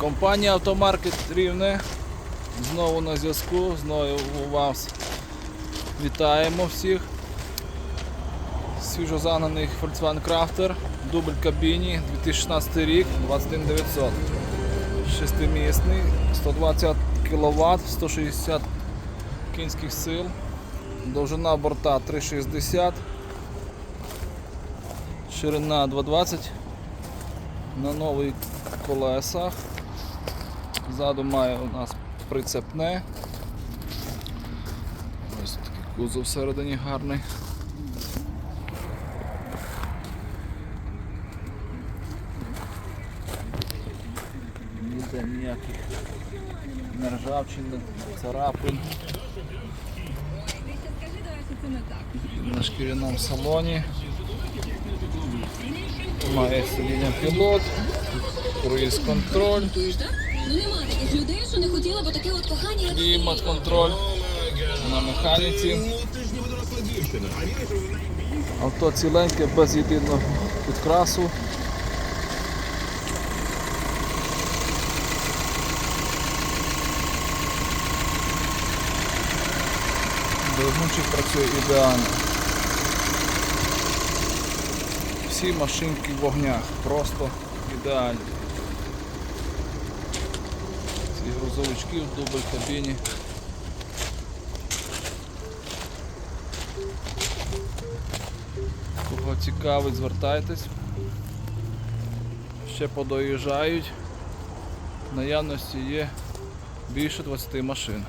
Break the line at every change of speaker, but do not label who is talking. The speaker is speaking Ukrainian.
Компанія Автомаркет Рівне. Знову на зв'язку. Знову вас вітаємо всіх. Свіжозагнаний Volkswagen Crafter, дубль кабіні, 2016 рік, 21900. Шестимісний, 120 кВт, 160 кінських сил. Довжина борта 360, ширина 220 на нових колесах. Ззаду має у нас прицепне. Ось такий кузов всередині гарний. Ніде ніяких нержавчин, царапин. На шкіряному салоні. Має сидіння пілот, круїз контроль?
Ну нема таких людей, що не хотіла б таке от кохання, як
контроль на механіці. Авто ціленьке, без єдиного підкрасу. Безмучик працює ідеально. Всі машинки в вогнях, просто ідеальні. Ці грузовички в дубль кабіні. Кого цікавить, звертайтесь. Ще подоїжджають. В наявності є більше 20 машин.